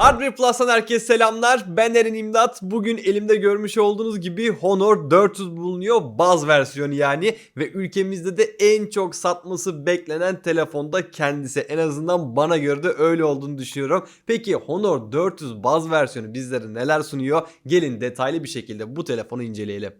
Hardware Plus'tan herkese selamlar. Ben Eren İmdat. Bugün elimde görmüş olduğunuz gibi Honor 400 bulunuyor. Baz versiyonu yani. Ve ülkemizde de en çok satması beklenen telefonda kendisi. En azından bana göre de öyle olduğunu düşünüyorum. Peki Honor 400 baz versiyonu bizlere neler sunuyor? Gelin detaylı bir şekilde bu telefonu inceleyelim.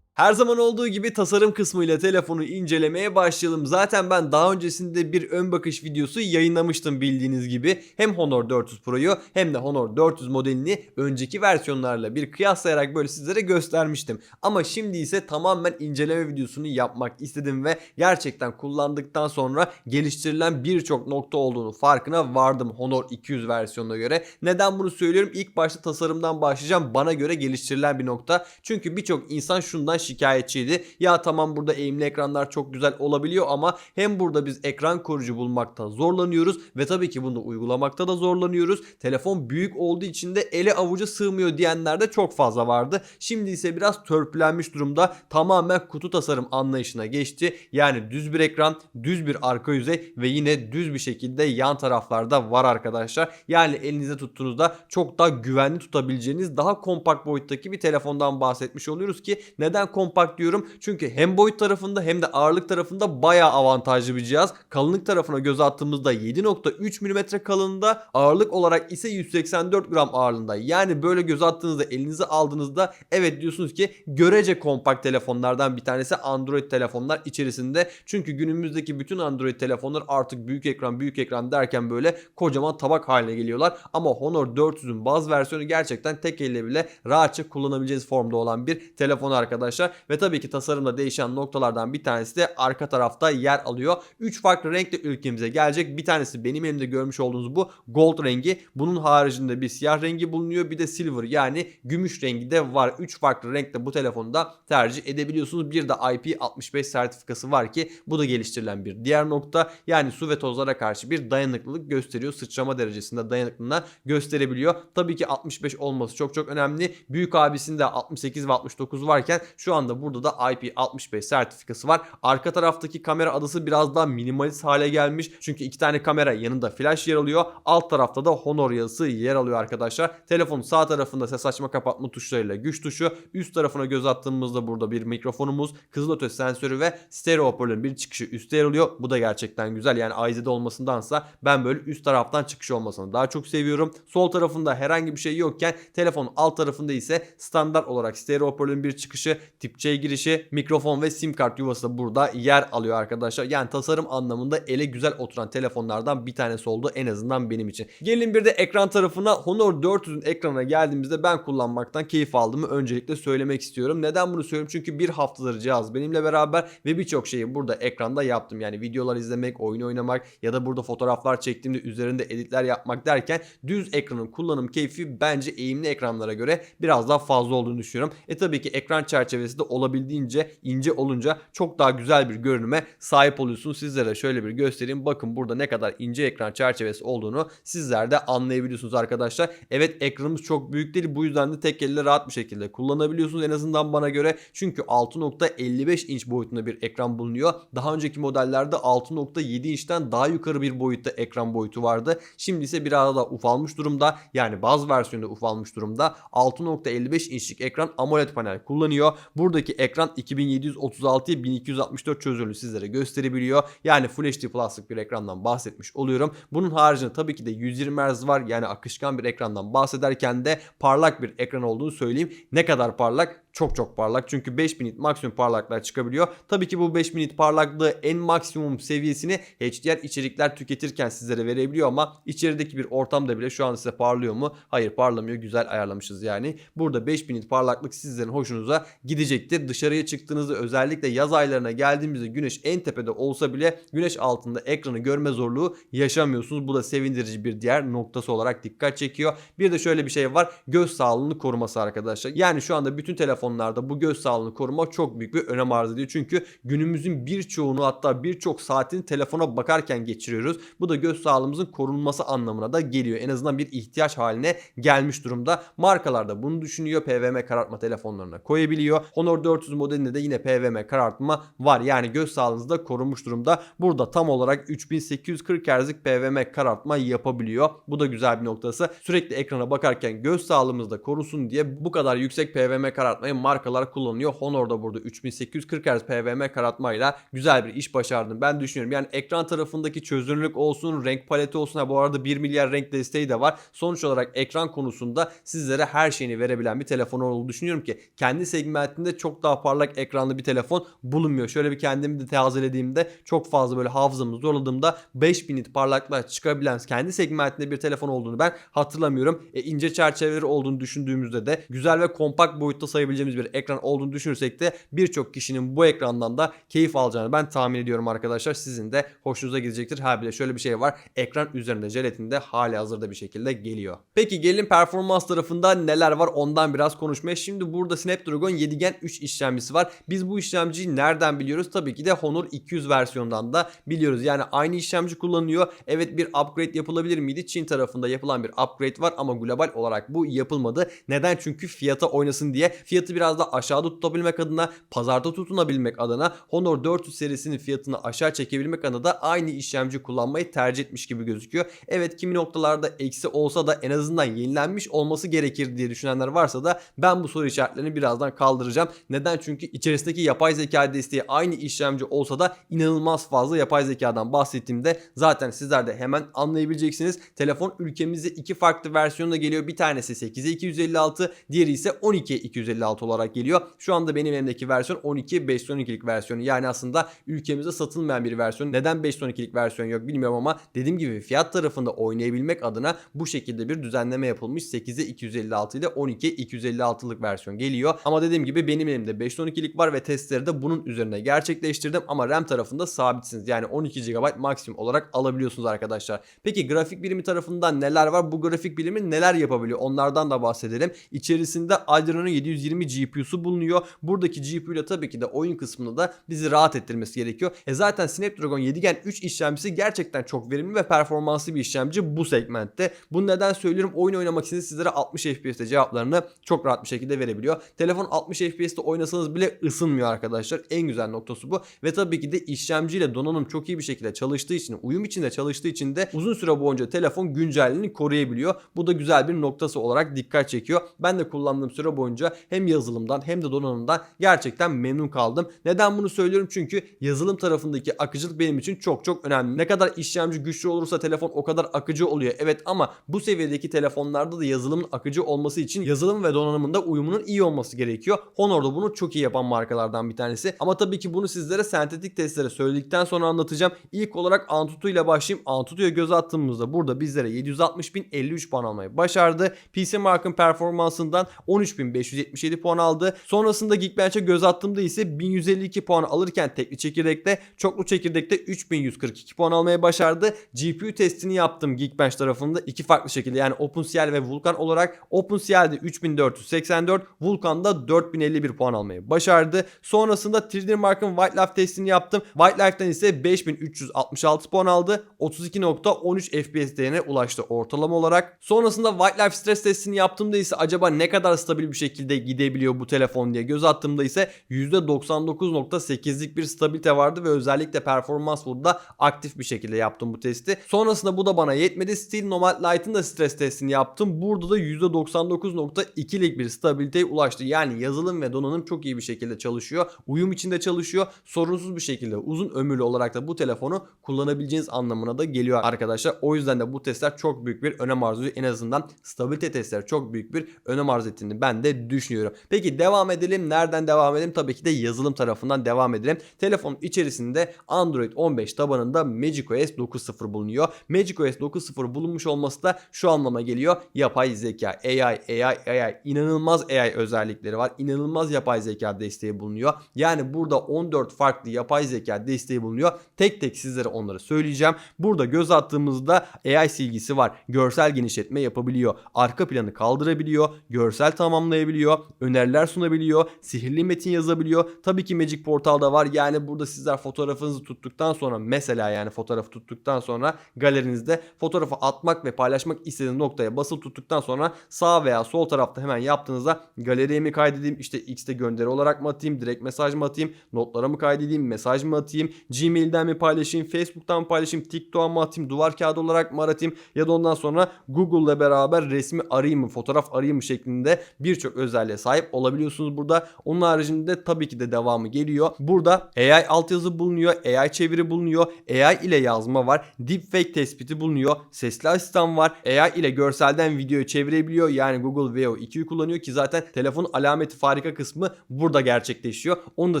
Her zaman olduğu gibi tasarım kısmıyla telefonu incelemeye başlayalım. Zaten ben daha öncesinde bir ön bakış videosu yayınlamıştım bildiğiniz gibi. Hem Honor 400 Pro'yu hem de Honor 400 modelini önceki versiyonlarla bir kıyaslayarak böyle sizlere göstermiştim. Ama şimdi ise tamamen inceleme videosunu yapmak istedim ve gerçekten kullandıktan sonra geliştirilen birçok nokta olduğunu farkına vardım Honor 200 versiyonuna göre. Neden bunu söylüyorum? İlk başta tasarımdan başlayacağım. Bana göre geliştirilen bir nokta. Çünkü birçok insan şundan şikayetçiydi. Ya tamam burada eğimli ekranlar çok güzel olabiliyor ama hem burada biz ekran koruyucu bulmakta zorlanıyoruz ve tabii ki bunu uygulamakta da zorlanıyoruz. Telefon büyük olduğu için de ele avuca sığmıyor diyenler de çok fazla vardı. Şimdi ise biraz törpülenmiş durumda. Tamamen kutu tasarım anlayışına geçti. Yani düz bir ekran, düz bir arka yüzey ve yine düz bir şekilde yan taraflarda var arkadaşlar. Yani elinizde tuttuğunuzda çok daha güvenli tutabileceğiniz daha kompakt boyuttaki bir telefondan bahsetmiş oluyoruz ki neden kompakt diyorum? Çünkü hem boyut tarafında hem de ağırlık tarafında bayağı avantajlı bir cihaz. Kalınlık tarafına göz attığımızda 7.3 mm kalınlığında ağırlık olarak ise 184 gram ağırlığında. Yani böyle göz attığınızda elinize aldığınızda evet diyorsunuz ki görece kompakt telefonlardan bir tanesi Android telefonlar içerisinde. Çünkü günümüzdeki bütün Android telefonlar artık büyük ekran büyük ekran derken böyle kocaman tabak haline geliyorlar. Ama Honor 400'ün baz versiyonu gerçekten tek elle bile rahatça kullanabileceğiniz formda olan bir telefon arkadaşlar. Ve tabii ki tasarımda değişen noktalardan bir tanesi de arka tarafta yer alıyor. 3 farklı renkle ülkemize gelecek. Bir tanesi benim elimde görmüş olduğunuz bu gold rengi. Bunun haricinde bir siyah rengi bulunuyor. Bir de silver yani gümüş rengi de var. 3 farklı renkte bu telefonda tercih edebiliyorsunuz. Bir de IP65 sertifikası var ki bu da geliştirilen bir diğer nokta. Yani su ve tozlara karşı bir dayanıklılık gösteriyor. Sıçrama derecesinde dayanıklılığına gösterebiliyor. Tabii ki 65 olması çok çok önemli. Büyük abisinde 68 ve 69 varken şu anda burada da IP65 sertifikası var. Arka taraftaki kamera adası biraz daha minimalist hale gelmiş. Çünkü iki tane kamera yanında flash yer alıyor. Alt tarafta da Honor yazısı yer alıyor arkadaşlar. Telefonun sağ tarafında ses açma kapatma tuşlarıyla güç tuşu. Üst tarafına göz attığımızda burada bir mikrofonumuz, kızılötesi sensörü ve stereo hoparlörün bir çıkışı üstte yer alıyor. Bu da gerçekten güzel. Yani IZ'de olmasındansa ben böyle üst taraftan çıkış olmasını daha çok seviyorum. Sol tarafında herhangi bir şey yokken telefonun alt tarafında ise standart olarak stereo hoparlörün bir çıkışı, tip C girişi, mikrofon ve sim kart yuvası da burada yer alıyor arkadaşlar. Yani tasarım anlamında ele güzel oturan telefonlardan bir tanesi oldu en azından benim için. Gelin bir de ekran tarafına Honor 400'ün ekranına geldiğimizde ben kullanmaktan keyif aldığımı öncelikle söylemek istiyorum. Neden bunu söylüyorum? Çünkü bir haftadır cihaz benimle beraber ve birçok şeyi burada ekranda yaptım. Yani videolar izlemek, oyun oynamak ya da burada fotoğraflar çektiğimde üzerinde editler yapmak derken düz ekranın kullanım keyfi bence eğimli ekranlara göre biraz daha fazla olduğunu düşünüyorum. E tabii ki ekran çerçevesi de olabildiğince ince olunca çok daha güzel bir görünüme sahip oluyorsunuz. Sizlere şöyle bir göstereyim. Bakın burada ne kadar ince ekran çerçevesi olduğunu sizler de anlayabiliyorsunuz arkadaşlar. Evet ekranımız çok büyük değil. Bu yüzden de tek elle rahat bir şekilde kullanabiliyorsunuz en azından bana göre. Çünkü 6.55 inç boyutunda bir ekran bulunuyor. Daha önceki modellerde 6.7 inçten daha yukarı bir boyutta ekran boyutu vardı. Şimdi ise biraz daha ufalmış durumda. Yani bazı versiyonda ufalmış durumda. 6.55 inçlik ekran AMOLED panel kullanıyor. Buradaki ekran 2736'ya 1264 çözünürlüğü sizlere gösterebiliyor. Yani Full HD Plus'lık bir ekrandan bahsetmiş oluyorum. Bunun haricinde tabii ki de 120 Hz var. Yani akışkan bir ekrandan bahsederken de parlak bir ekran olduğunu söyleyeyim. Ne kadar parlak? Çok çok parlak. Çünkü 5000 nit maksimum parlaklığa çıkabiliyor. Tabii ki bu 5000 nit parlaklığı en maksimum seviyesini HDR içerikler tüketirken sizlere verebiliyor ama içerideki bir ortamda bile şu an size parlıyor mu? Hayır parlamıyor. Güzel ayarlamışız yani. Burada 5000 nit parlaklık sizlerin hoşunuza gidecektir. Dışarıya çıktığınızda özellikle yaz aylarına geldiğimizde güneş en tepede olsa bile güneş altında ekranı görme zorluğu yaşamıyorsunuz. Bu da sevindirici bir diğer noktası olarak dikkat çekiyor. Bir de şöyle bir şey var. Göz sağlığını koruması arkadaşlar. Yani şu anda bütün telefon telefonlarda bu göz sağlığını korumak çok büyük bir önem arz ediyor. Çünkü günümüzün birçoğunu hatta birçok saatini telefona bakarken geçiriyoruz. Bu da göz sağlığımızın korunması anlamına da geliyor. En azından bir ihtiyaç haline gelmiş durumda. Markalar da bunu düşünüyor. PVM karartma telefonlarına koyabiliyor. Honor 400 modelinde de yine PVM karartma var. Yani göz sağlığınız da korunmuş durumda. Burada tam olarak 3840 Hz'lik PVM karartma yapabiliyor. Bu da güzel bir noktası. Sürekli ekrana bakarken göz sağlığımız da korusun diye bu kadar yüksek PVM karartmayı markalar kullanıyor. Honor da burada 3840 Hz PVM karartmayla güzel bir iş başardığını ben düşünüyorum. Yani ekran tarafındaki çözünürlük olsun, renk paleti olsun. Ha, bu arada 1 milyar renk desteği de var. Sonuç olarak ekran konusunda sizlere her şeyini verebilen bir telefon olduğunu düşünüyorum ki kendi segmentinde çok daha parlak ekranlı bir telefon bulunmuyor. Şöyle bir kendimi de tazelediğimde çok fazla böyle hafızamı zorladığımda 5000 nit parlaklığa çıkabilen kendi segmentinde bir telefon olduğunu ben hatırlamıyorum. E, ince çerçeveleri olduğunu düşündüğümüzde de güzel ve kompakt boyutta sayabileceğimiz bir ekran olduğunu düşünürsek de birçok kişinin bu ekrandan da keyif alacağını ben tahmin ediyorum arkadaşlar. Sizin de hoşunuza gidecektir. Ha bir de şöyle bir şey var. Ekran üzerinde jelatinde hali hazırda bir şekilde geliyor. Peki gelin performans tarafında neler var ondan biraz konuşmaya. Şimdi burada Snapdragon 7 Gen 3 işlemcisi var. Biz bu işlemciyi nereden biliyoruz? Tabii ki de Honor 200 versiyondan da biliyoruz. Yani aynı işlemci kullanıyor. Evet bir upgrade yapılabilir miydi? Çin tarafında yapılan bir upgrade var ama global olarak bu yapılmadı. Neden? Çünkü fiyata oynasın diye. Fiyatı biraz da aşağıda tutabilmek adına, pazarda tutunabilmek adına Honor 400 serisinin fiyatını aşağı çekebilmek adına da aynı işlemci kullanmayı tercih etmiş gibi gözüküyor. Evet kimi noktalarda eksi olsa da en azından yenilenmiş olması gerekir diye düşünenler varsa da ben bu soru işaretlerini birazdan kaldıracağım. Neden? Çünkü içerisindeki yapay zeka desteği aynı işlemci olsa da inanılmaz fazla yapay zekadan bahsettiğimde zaten sizler de hemen anlayabileceksiniz. Telefon ülkemizde iki farklı versiyonda geliyor. Bir tanesi 8'e 256, diğeri ise 12'ye 256 olarak geliyor. Şu anda benim elimdeki versiyon 12 512'lik versiyonu. Yani aslında ülkemizde satılmayan bir versiyon. Neden 512'lik versiyon yok bilmiyorum ama dediğim gibi fiyat tarafında oynayabilmek adına bu şekilde bir düzenleme yapılmış. 8'e 256 ile 12'ye 256'lık versiyon geliyor. Ama dediğim gibi benim elimde 512'lik var ve testleri de bunun üzerine gerçekleştirdim ama RAM tarafında sabitsiniz. Yani 12 GB maksimum olarak alabiliyorsunuz arkadaşlar. Peki grafik birimi tarafından neler var? Bu grafik birimi neler yapabiliyor? Onlardan da bahsedelim. İçerisinde Adreno 720 GPU'su bulunuyor. Buradaki GPU ile tabii ki de oyun kısmında da bizi rahat ettirmesi gerekiyor. E zaten Snapdragon 7 Gen 3 işlemcisi gerçekten çok verimli ve performanslı bir işlemci bu segmentte. Bunu neden söylüyorum? Oyun oynamak için sizlere 60 FPS'te cevaplarını çok rahat bir şekilde verebiliyor. Telefon 60 FPS'te oynasanız bile ısınmıyor arkadaşlar. En güzel noktası bu. Ve tabii ki de işlemciyle donanım çok iyi bir şekilde çalıştığı için, uyum içinde çalıştığı için de uzun süre boyunca telefon güncelliğini koruyabiliyor. Bu da güzel bir noktası olarak dikkat çekiyor. Ben de kullandığım süre boyunca hem yazılımdan hem de donanımdan gerçekten memnun kaldım. Neden bunu söylüyorum? Çünkü yazılım tarafındaki akıcılık benim için çok çok önemli. Ne kadar işlemci güçlü olursa telefon o kadar akıcı oluyor. Evet ama bu seviyedeki telefonlarda da yazılımın akıcı olması için yazılım ve donanımında uyumunun iyi olması gerekiyor. Honor da bunu çok iyi yapan markalardan bir tanesi. Ama tabii ki bunu sizlere sentetik testlere söyledikten sonra anlatacağım. İlk olarak Antutu ile başlayayım. Antutu'ya göz attığımızda burada bizlere 760.053 puan almayı başardı. PC Mark'ın performansından 13.577 puan aldı. Sonrasında Geekbench'e göz attığımda ise 1152 puan alırken tekli çekirdekte, çoklu çekirdekte 3142 puan almaya başardı. GPU testini yaptım Geekbench tarafında iki farklı şekilde yani OpenCL ve Vulkan olarak. OpenCL'de 3484, Vulkan'da 4051 puan almayı başardı. Sonrasında 3D Mark'ın White Life testini yaptım. White Life'den ise 5366 puan aldı. 32.13 FPS değerine ulaştı ortalama olarak. Sonrasında White Life stres testini yaptığımda ise acaba ne kadar stabil bir şekilde gidebiliyor bu telefon diye göz attığımda ise %99.8'lik bir stabilite vardı ve özellikle performans burada aktif bir şekilde yaptım bu testi. Sonrasında bu da bana yetmedi. Steel Nomad Lite'ın da stres testini yaptım. Burada da %99.2'lik bir stabiliteye ulaştı. Yani yazılım ve donanım çok iyi bir şekilde çalışıyor. Uyum içinde çalışıyor. Sorunsuz bir şekilde uzun ömürlü olarak da bu telefonu kullanabileceğiniz anlamına da geliyor arkadaşlar. O yüzden de bu testler çok büyük bir önem arz ediyor. En azından stabilite testleri çok büyük bir önem arz ettiğini ben de düşünüyorum. Peki devam edelim. Nereden devam edelim? Tabii ki de yazılım tarafından devam edelim. Telefonun içerisinde Android 15 tabanında macOS 9.0 bulunuyor. macOS 9.0 bulunmuş olması da şu anlama geliyor. Yapay zeka, AI, AI, AI inanılmaz AI özellikleri var. İnanılmaz yapay zeka desteği bulunuyor. Yani burada 14 farklı yapay zeka desteği bulunuyor. Tek tek sizlere onları söyleyeceğim. Burada göz attığımızda AI silgisi var. Görsel genişletme yapabiliyor. Arka planı kaldırabiliyor. Görsel tamamlayabiliyor. Öne öneriler sunabiliyor, sihirli metin yazabiliyor. Tabii ki Magic Portal'da var. Yani burada sizler fotoğrafınızı tuttuktan sonra mesela yani fotoğrafı tuttuktan sonra galerinizde fotoğrafı atmak ve paylaşmak istediğiniz noktaya basılı tuttuktan sonra sağ veya sol tarafta hemen yaptığınızda galeriye mi kaydedeyim işte X'te gönderi olarak mı atayım direkt mesaj mı atayım notlara mı kaydedeyim mesaj mı atayım Gmail'den mi paylaşayım Facebook'tan mı paylaşayım TikTok'a mı atayım duvar kağıdı olarak mı aratayım ya da ondan sonra Google'la beraber resmi arayayım mı fotoğraf arayayım mı şeklinde birçok özelliğe sahip olabiliyorsunuz burada. Onun haricinde tabii ki de devamı geliyor. Burada AI altyazı bulunuyor, AI çeviri bulunuyor, AI ile yazma var, deepfake tespiti bulunuyor, sesli asistan var, AI ile görselden videoyu çevirebiliyor. Yani Google Veo 2'yi kullanıyor ki zaten telefonun alameti farika kısmı burada gerçekleşiyor. Onu da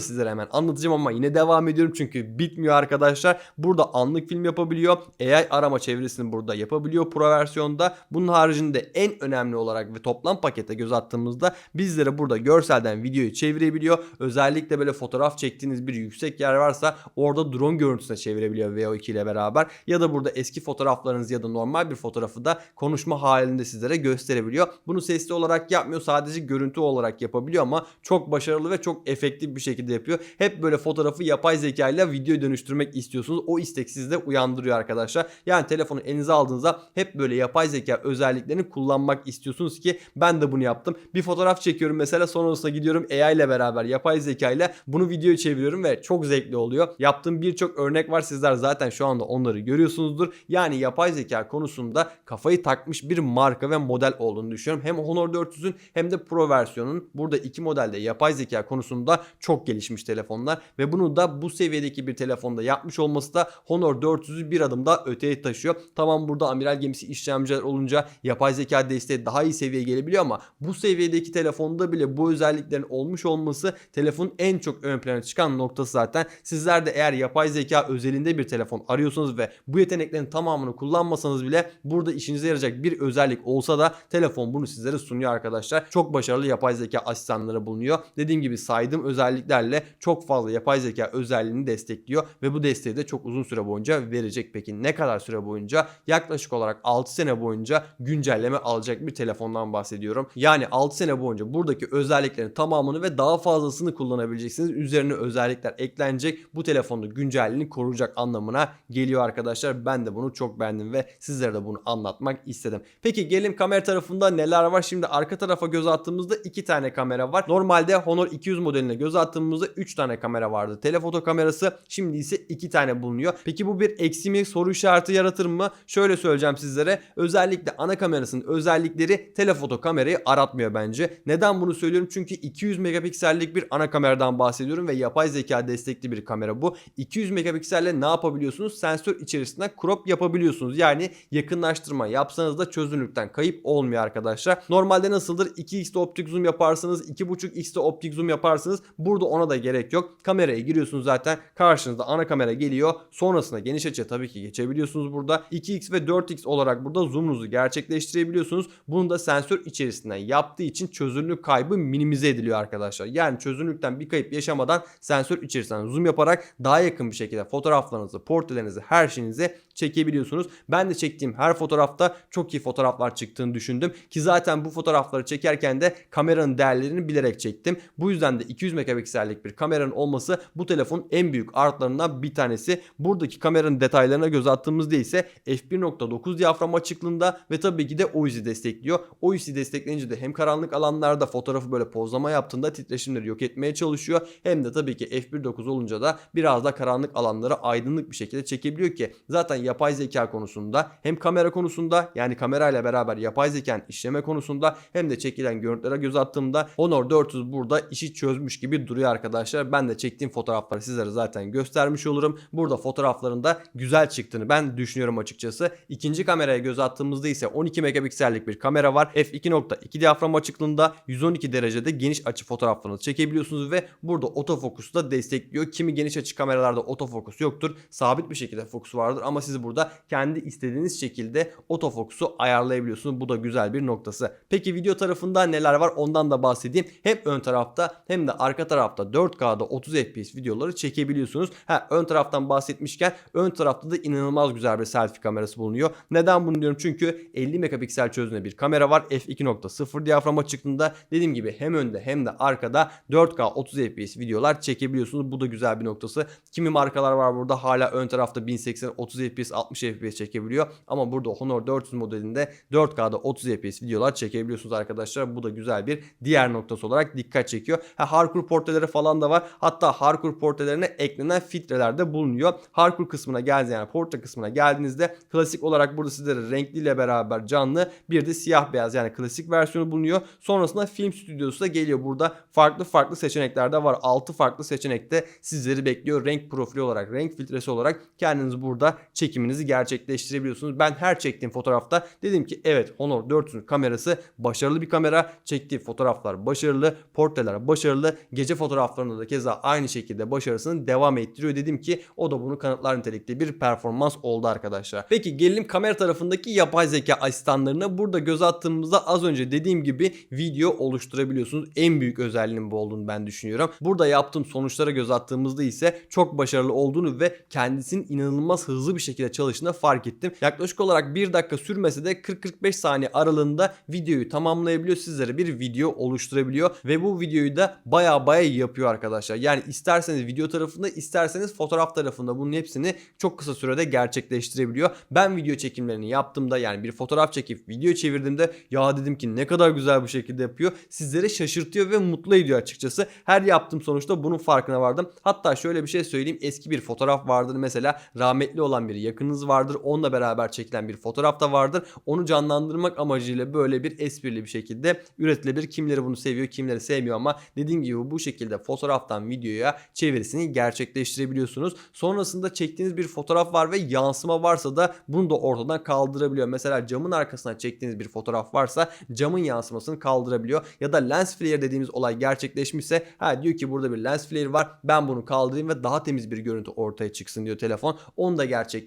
sizlere hemen anlatacağım ama yine devam ediyorum çünkü bitmiyor arkadaşlar. Burada anlık film yapabiliyor. AI arama çevirisini burada yapabiliyor Pro versiyonda. Bunun haricinde en önemli olarak ve toplam pakete göz attığımızda bizlere burada görselden videoyu çevirebiliyor. Özellikle böyle fotoğraf çektiğiniz bir yüksek yer varsa orada drone görüntüsüne çevirebiliyor VO2 ile beraber. Ya da burada eski fotoğraflarınız ya da normal bir fotoğrafı da konuşma halinde sizlere gösterebiliyor. Bunu sesli olarak yapmıyor sadece görüntü olarak yapabiliyor ama çok başarılı ve çok efektif bir şekilde yapıyor. Hep böyle fotoğrafı yapay zeka ile video dönüştürmek istiyorsunuz. O istek sizde uyandırıyor arkadaşlar. Yani telefonu elinize aldığınızda hep böyle yapay zeka özelliklerini kullanmak istiyorsunuz ki ben de bunu yaptım. Bir fotoğraf çekiyorum mesela sonrasında gidiyorum AI ile beraber yapay zeka ile bunu videoya çeviriyorum ve çok zevkli oluyor. Yaptığım birçok örnek var sizler zaten şu anda onları görüyorsunuzdur. Yani yapay zeka konusunda kafayı takmış bir marka ve model olduğunu düşünüyorum. Hem Honor 400'ün hem de Pro versiyonun burada iki modelde yapay zeka konusunda çok gelişmiş telefonlar ve bunu da bu seviyedeki bir telefonda yapmış olması da Honor 400'ü bir adım daha öteye taşıyor. Tamam burada amiral gemisi işlemciler olunca yapay zeka desteği daha iyi seviyeye gelebiliyor ama bu seviyedeki telefonda bile bu özelliklerin olmuş olması telefonun en çok ön plana çıkan noktası zaten. Sizler de eğer yapay zeka özelinde bir telefon arıyorsanız ve bu yeteneklerin tamamını kullanmasanız bile burada işinize yarayacak bir özellik olsa da telefon bunu sizlere sunuyor arkadaşlar. Çok başarılı yapay zeka asistanları bulunuyor. Dediğim gibi saydığım özelliklerle çok fazla yapay zeka özelliğini destekliyor ve bu desteği de çok uzun süre boyunca verecek. Peki ne kadar süre boyunca? Yaklaşık olarak 6 sene boyunca güncelleme alacak bir telefondan bahsediyorum. Yani 6 sene boyunca buradaki özelliklerin tamamını ve daha fazlasını kullanabileceksiniz. Üzerine özellikler eklenecek. Bu telefonda güncelliğini koruyacak anlamına geliyor arkadaşlar. Ben de bunu çok beğendim ve sizlere de bunu anlatmak istedim. Peki gelin kamera tarafında neler var? Şimdi arka tarafa göz attığımızda 2 tane kamera var. Normalde Honor 200 modeline göz attığımızda 3 tane kamera vardı. Telefoto kamerası şimdi ise 2 tane bulunuyor. Peki bu bir eksi mi soru işareti yaratır mı? Şöyle söyleyeceğim sizlere. Özellikle ana kamerasının özellikleri telefoto kamerayı aratmıyor bence. Neden bunu söylüyorum? Çünkü 200 megapiksellik bir ana kameradan bahsediyorum ve yapay zeka destekli bir kamera bu. 200 megapikselle ne yapabiliyorsunuz? Sensör içerisinden crop yapabiliyorsunuz. Yani yakınlaştırma yapsanız da çözünürlükten kayıp olmuyor arkadaşlar. Normalde nasıldır? 2x'te optik zoom yaparsınız, 2.5x'te optik zoom yaparsınız. Burada ona da gerek yok. Kameraya giriyorsunuz zaten. Karşınızda ana kamera geliyor. Sonrasında geniş açı tabii ki geçebiliyorsunuz burada. 2x ve 4x olarak burada zoom'unuzu gerçekleştirebiliyorsunuz. Bunu da sensör içerisinden yaptığı için çözünürlük kaybı minimize ediliyor arkadaşlar. Yani çözünürlükten bir kayıp yaşamadan sensör içerisinden zoom yaparak daha yakın bir şekilde fotoğraflarınızı, portrelerinizi, her şeyinizi çekebiliyorsunuz. Ben de çektiğim her fotoğrafta çok iyi fotoğraflar çıktığını düşündüm. Ki zaten bu fotoğrafları çekerken de kameranın değerlerini bilerek çektim. Bu yüzden de 200 megapiksellik bir kameranın olması bu telefonun en büyük artılarından bir tanesi. Buradaki kameranın detaylarına göz attığımızda ise f1.9 diyafram açıklığında ve tabii ki de OIS'i destekliyor. OIS'i destekleyince de hem karanlık alanlarda fotoğrafı böyle pozlama yaptığında titreşimleri yok etmeye çalışıyor. Hem de tabii ki f1.9 olunca da biraz da karanlık alanları aydınlık bir şekilde çekebiliyor ki zaten yapay zeka konusunda hem kamera konusunda yani kamerayla beraber yapay zekanın işleme konusunda hem de çekilen görüntülere göz attığımda Honor 400 burada işi çözmüş gibi duruyor arkadaşlar. Ben de çektiğim fotoğrafları sizlere zaten göstermiş olurum. Burada fotoğraflarında güzel çıktığını ben düşünüyorum açıkçası. İkinci kameraya göz attığımızda ise 12 megapiksellik bir kamera var. f2.2 diyafram açıklığında 112 derecede geniş açı fotoğraflarınızı çekebiliyorsunuz ve burada otofokusu da destekliyor. Kimi geniş açı kameralarda otofokus yoktur. Sabit bir şekilde fokus vardır ama siz burada kendi istediğiniz şekilde otofokusu ayarlayabiliyorsunuz. Bu da güzel bir noktası. Peki video tarafında neler var ondan da bahsedeyim. Hem ön tarafta hem de arka tarafta 4K'da 30 FPS videoları çekebiliyorsunuz. Ha ön taraftan bahsetmişken ön tarafta da inanılmaz güzel bir selfie kamerası bulunuyor. Neden bunu diyorum? Çünkü 50 megapiksel çözünürlüğe bir kamera var. f2.0 diyafram açıklığında. Dediğim gibi hem önde hem de arkada 4K 30 FPS videolar çekebiliyorsunuz. Bu da güzel bir noktası. Kimi markalar var burada hala ön tarafta 1080 30 FPS 60 FPS çekebiliyor. Ama burada Honor 400 modelinde 4K'da 30 FPS videolar çekebiliyorsunuz arkadaşlar. Bu da güzel bir diğer noktası olarak dikkat çekiyor. Ha, hardcore portreleri falan da var. Hatta hardcore portrelerine eklenen filtreler de bulunuyor. Hardcore kısmına geldiğinizde yani portre kısmına geldiğinizde klasik olarak burada sizlere renkliyle beraber canlı bir de siyah beyaz yani klasik versiyonu bulunuyor. Sonrasında film stüdyosu da geliyor. Burada farklı farklı seçenekler de var. 6 farklı seçenekte sizleri bekliyor. Renk profili olarak, renk filtresi olarak kendiniz burada çekiminizi gerçekleştirebiliyorsunuz. Ben her çektiğim fotoğrafta dedim ki evet Honor 400 kamerası başarılı bir kamera. Çektiği fotoğraflar başarılı, portreler başarılı. Gece fotoğraflarında da keza aynı şekilde başarısını devam ettiriyor. Dedim ki o da bunu kanıtlar nitelikte bir performans oldu arkadaşlar. Peki gelelim kamera tarafındaki yapay zeka asistanlarına. Burada göz attığımızda az önce dediğim gibi video oluşturabiliyorsunuz. En büyük özelliğinin bu olduğunu ben düşünüyorum. Burada yaptığım sonuçlara göz attığımızda ise çok başarılı olduğunu ve kendisinin inanılmaz hızlı bir şekilde çalıştığını fark ettim. Yaklaşık olarak 1 dakika sürmese de 40-45 saniye aralığında videoyu tamamlayabiliyor. Sizlere bir video oluşturabiliyor ve bu videoyu da baya baya yapıyor arkadaşlar. Yani isterseniz video tarafında isterseniz fotoğraf tarafında bunun hepsini çok kısa sürede gerçekleştirebiliyor. Ben video çekimlerini yaptığımda yani bir fotoğraf çekip video çevirdiğimde ya dedim ki ne kadar güzel bu şekilde yapıyor. Sizlere şaşırtıyor ve mutlu ediyor açıkçası. Her yaptığım sonuçta bunun farkına vardım. Hatta şöyle bir şey söyleyeyim. Eski bir fotoğraf vardır mesela rahmetli olan bir yakınınız vardır. Onunla beraber çekilen bir fotoğraf da vardır. Onu canlandırmak amacıyla böyle bir esprili bir şekilde üretilebilir. Kimleri bunu seviyor, kimleri sevmiyor ama dediğim gibi bu şekilde fotoğraftan videoya çevirisini gerçekleştirebiliyorsunuz. Sonrasında çektiğiniz bir fotoğraf var ve yansıma varsa da bunu da ortadan kaldırabiliyor. Mesela camın arkasına çektiğiniz bir fotoğraf varsa camın yansımasını kaldırabiliyor. Ya da lens flare dediğimiz olay gerçekleşmişse ha diyor ki burada bir lens flare var. Ben bunu kaldırayım ve daha temiz bir görüntü ortaya çıksın diyor telefon. Onu da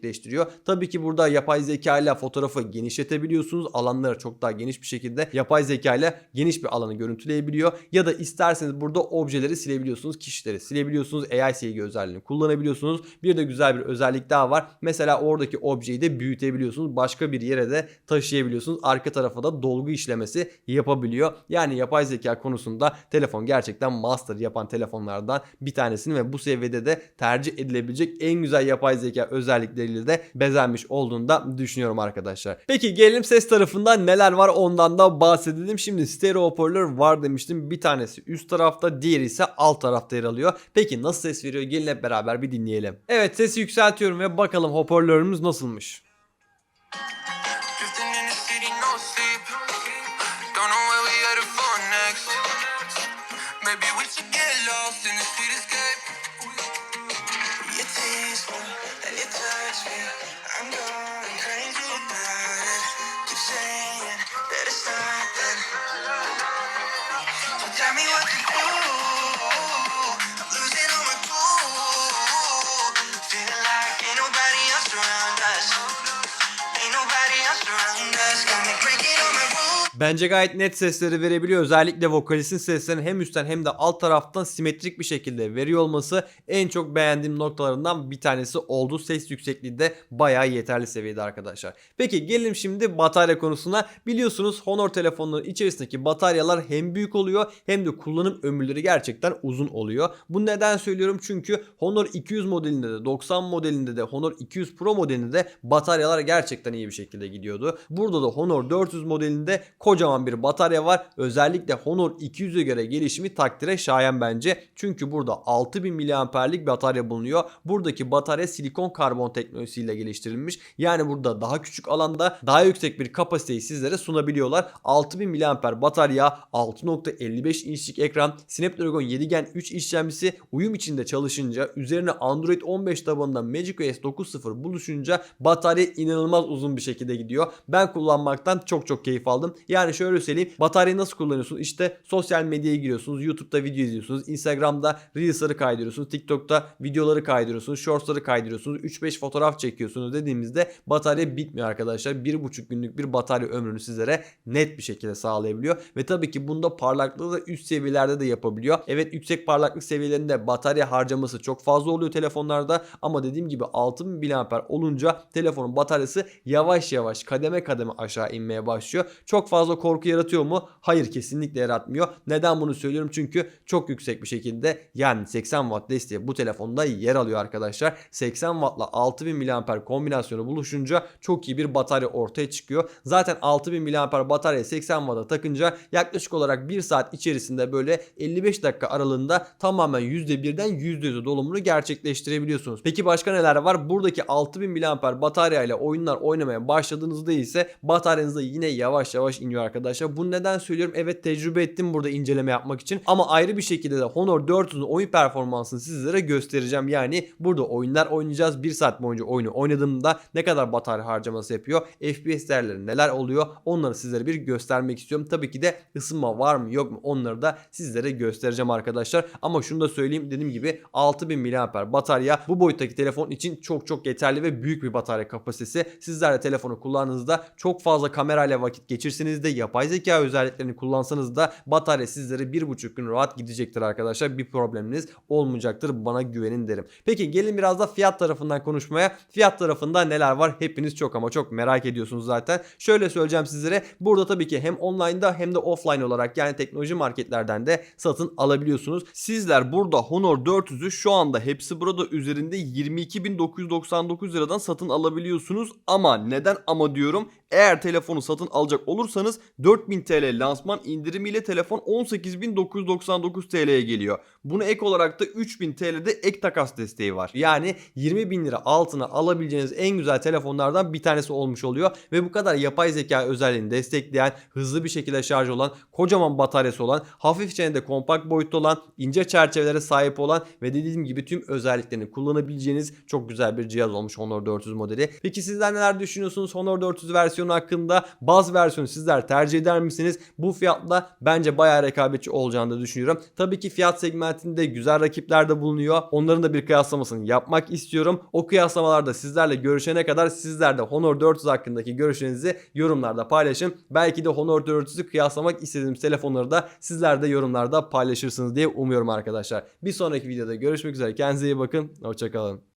gerçekleştiriyor. Tabii ki burada yapay zeka ile fotoğrafı genişletebiliyorsunuz. Alanları çok daha geniş bir şekilde yapay zeka ile geniş bir alanı görüntüleyebiliyor. Ya da isterseniz burada objeleri silebiliyorsunuz. Kişileri silebiliyorsunuz. AI silgi özelliğini kullanabiliyorsunuz. Bir de güzel bir özellik daha var. Mesela oradaki objeyi de büyütebiliyorsunuz. Başka bir yere de taşıyabiliyorsunuz. Arka tarafa da dolgu işlemesi yapabiliyor. Yani yapay zeka konusunda telefon gerçekten master yapan telefonlardan bir tanesini ve bu seviyede de tercih edilebilecek en güzel yapay zeka özellikleriyle de bezenmiş olduğunu da düşünüyorum arkadaşlar. Peki gelelim ses tarafından neler var ondan da bahsedelim. Şimdi stereo hoparlör var demiştim. Bir tanesi üst tarafta diğeri ise alt tarafta yer alıyor. Peki nasıl ses veriyor? Gelin hep beraber bir dinleyelim. Evet sesi yükseltiyorum ve bakalım hoparlörümüz nasılmış. Bence gayet net sesleri verebiliyor. Özellikle vokalistin seslerini hem üstten hem de alt taraftan simetrik bir şekilde veriyor olması en çok beğendiğim noktalarından bir tanesi oldu. Ses yüksekliği de bayağı yeterli seviyede arkadaşlar. Peki gelelim şimdi batarya konusuna. Biliyorsunuz Honor telefonların içerisindeki bataryalar hem büyük oluyor hem de kullanım ömürleri gerçekten uzun oluyor. Bu neden söylüyorum? Çünkü Honor 200 modelinde de 90 modelinde de Honor 200 Pro modelinde de bataryalar gerçekten iyi bir şekilde gidiyordu. Burada da Honor 400 modelinde kocaman bir batarya var. Özellikle Honor 200'e göre gelişimi takdire şayan bence. Çünkü burada 6000 miliamperlik bir batarya bulunuyor. Buradaki batarya silikon karbon teknolojisiyle geliştirilmiş. Yani burada daha küçük alanda daha yüksek bir kapasiteyi sizlere sunabiliyorlar. 6000 miliamper batarya, 6.55 inçlik ekran, Snapdragon 7 Gen 3 işlemcisi uyum içinde çalışınca üzerine Android 15 tabanında macOS 9.0 buluşunca batarya inanılmaz uzun bir şekilde gidiyor. Ben kullanmaktan çok çok keyif aldım. Yani şöyle söyleyeyim. Bataryayı nasıl kullanıyorsunuz? İşte sosyal medyaya giriyorsunuz. YouTube'da video izliyorsunuz. Instagram'da Reels'ları kaydırıyorsunuz. TikTok'ta videoları kaydırıyorsunuz. Shorts'ları kaydırıyorsunuz. 3-5 fotoğraf çekiyorsunuz dediğimizde batarya bitmiyor arkadaşlar. 1,5 günlük bir batarya ömrünü sizlere net bir şekilde sağlayabiliyor. Ve tabii ki bunda parlaklığı da üst seviyelerde de yapabiliyor. Evet yüksek parlaklık seviyelerinde batarya harcaması çok fazla oluyor telefonlarda. Ama dediğim gibi 6000 mAh olunca telefonun bataryası yavaş yavaş kademe kademe aşağı inmeye başlıyor. Çok fazla fazla korku yaratıyor mu? Hayır kesinlikle yaratmıyor. Neden bunu söylüyorum? Çünkü çok yüksek bir şekilde yani 80 watt desteği bu telefonda yer alıyor arkadaşlar. 80 wattla 6000 mAh kombinasyonu buluşunca çok iyi bir batarya ortaya çıkıyor. Zaten 6000 mAh bataryayı 80 watt'a takınca yaklaşık olarak 1 saat içerisinde böyle 55 dakika aralığında tamamen %1'den %100'e dolumunu gerçekleştirebiliyorsunuz. Peki başka neler var? Buradaki 6000 mAh batarya ile oyunlar oynamaya başladığınızda ise bataryanızda yine yavaş yavaş iniyor arkadaşlar. Bu neden söylüyorum? Evet tecrübe ettim burada inceleme yapmak için ama ayrı bir şekilde de Honor 400'ün oyun performansını sizlere göstereceğim. Yani burada oyunlar oynayacağız. 1 saat boyunca oyunu oynadığımda ne kadar batarya harcaması yapıyor? FPS değerleri neler oluyor? Onları sizlere bir göstermek istiyorum. Tabii ki de ısınma var mı yok mu onları da sizlere göstereceğim arkadaşlar. Ama şunu da söyleyeyim dediğim gibi 6000 mAh batarya bu boyuttaki telefon için çok çok yeterli ve büyük bir batarya kapasitesi. Sizler de telefonu kullandığınızda çok fazla kamerayla vakit geçirseniz de yapay zeka özelliklerini kullansanız da batarya sizlere 1,5 gün rahat gidecektir arkadaşlar. Bir probleminiz olmayacaktır bana güvenin derim. Peki gelin biraz da fiyat tarafından konuşmaya. Fiyat tarafında neler var hepiniz çok ama çok merak ediyorsunuz zaten. Şöyle söyleyeceğim sizlere burada tabii ki hem online'da hem de offline olarak yani teknoloji marketlerden de satın alabiliyorsunuz. Sizler burada Honor 400'ü şu anda hepsi burada üzerinde 22.999 liradan satın alabiliyorsunuz. Ama neden ama diyorum eğer telefonu satın alacak olursanız 4000 TL lansman indirimiyle telefon 18.999 TL'ye geliyor. Bunu ek olarak da 3000 TL'de ek takas desteği var. Yani 20 bin lira altına alabileceğiniz en güzel telefonlardan bir tanesi olmuş oluyor. Ve bu kadar yapay zeka özelliğini destekleyen, hızlı bir şekilde şarj olan, kocaman bataryası olan, hafifçe de kompakt boyutta olan, ince çerçevelere sahip olan ve dediğim gibi tüm özelliklerini kullanabileceğiniz çok güzel bir cihaz olmuş Honor 400 modeli. Peki sizler neler düşünüyorsunuz Honor 400 versiyonu hakkında? Baz versiyonu sizler tercih eder misiniz? Bu fiyatla bence bayağı rekabetçi olacağını da düşünüyorum. Tabii ki fiyat segmentinde güzel rakipler de bulunuyor. Onların da bir kıyaslamasını yapmak istiyorum. O kıyaslamalarda sizlerle görüşene kadar sizler de Honor 400 hakkındaki görüşlerinizi yorumlarda paylaşın. Belki de Honor 400'ü kıyaslamak istediğimiz telefonları da sizler de yorumlarda paylaşırsınız diye umuyorum arkadaşlar. Bir sonraki videoda görüşmek üzere. Kendinize iyi bakın. Hoşçakalın.